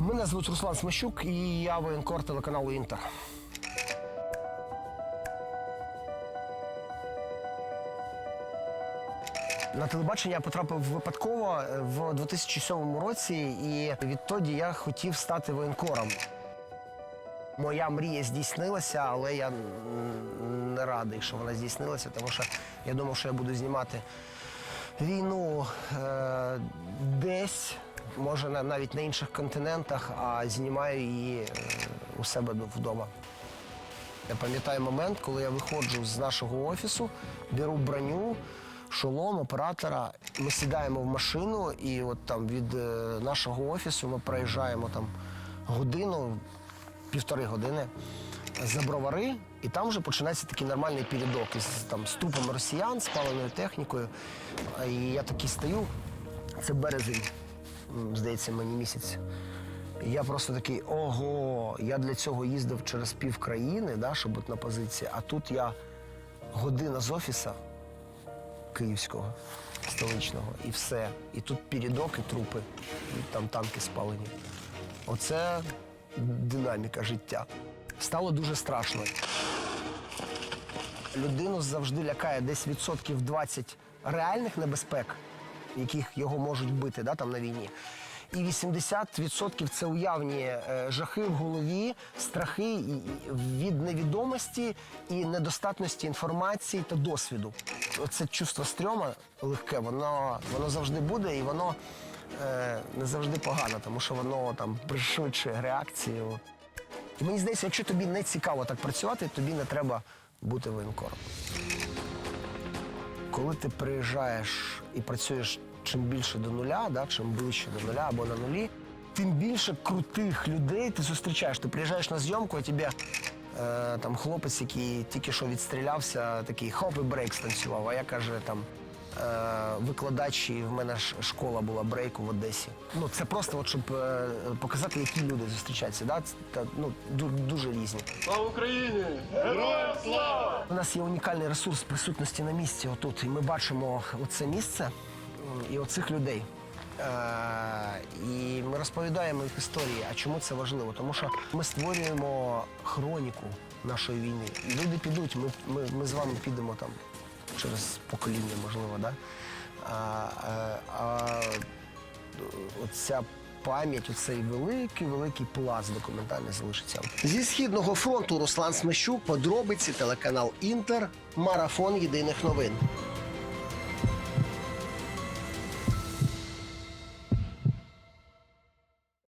Мене звуть Руслан Смещук і я воєнкор телеканалу Інтер. На телебачення я потрапив випадково е, в 2007 році, і відтоді я хотів стати воєнкором. Моя мрія здійснилася, але я не радий, що вона здійснилася, тому що я думав, що я буду знімати війну е, десь, може навіть на інших континентах, а знімаю її е, у себе вдома. Я пам'ятаю момент, коли я виходжу з нашого офісу, беру броню, шолом оператора. Ми сідаємо в машину, і от там від е, нашого офісу ми проїжджаємо там годину, півтори години за бровари, і там вже починається такий нормальний передок із там, ступами росіян, спаленою технікою. І я такий стою, це березень, здається, мені місяць. Я просто такий, ого, я для цього їздив через пів країни, да, щоб бути на позиції, а тут я година з офіса київського, столичного, і все. І тут передок, і трупи, і там танки спалені. Оце динаміка життя. Стало дуже страшно. Людину завжди лякає десь відсотків 20 реальних небезпек, яких його можуть бити да, там на війні. І 80% це уявні е, жахи в голові, страхи від невідомості і недостатності інформації та досвіду. Це чувство стрьома легке, воно, воно завжди буде і воно е, не завжди погано, тому що воно там пришвидшує реакцію. І мені здається, якщо тобі не цікаво так працювати, тобі не треба бути воєнкором. Коли ти приїжджаєш і працюєш чим більше до нуля, да, чим ближче до нуля або на нулі, тим більше крутих людей ти зустрічаєш. Ти приїжджаєш на зйомку, а тебе е, там хлопець, який тільки що відстрілявся, такий хоп і брейк станцював. А я каже, там е, викладач, і в мене ж школа була брейку в Одесі. Ну це просто, от, щоб е, показати, які люди зустрічаються. Да? Та, ну, ду- дуже різні. Слава Україні! Героям слава! Нас є унікальний ресурс присутності на місці отут. І ми бачимо оце місце і оцих людей. Е, і ми розповідаємо їх історії. А чому це важливо? Тому що ми створюємо хроніку нашої війни. Люди підуть, ми, ми, ми з вами підемо там через покоління, можливо, да? А, е, а оця пам'ять, оцей великий, великий пласт документальний залишиться. Зі східного фронту Руслан Смещук, подробиці, телеканал Інтер, марафон єдиних новин.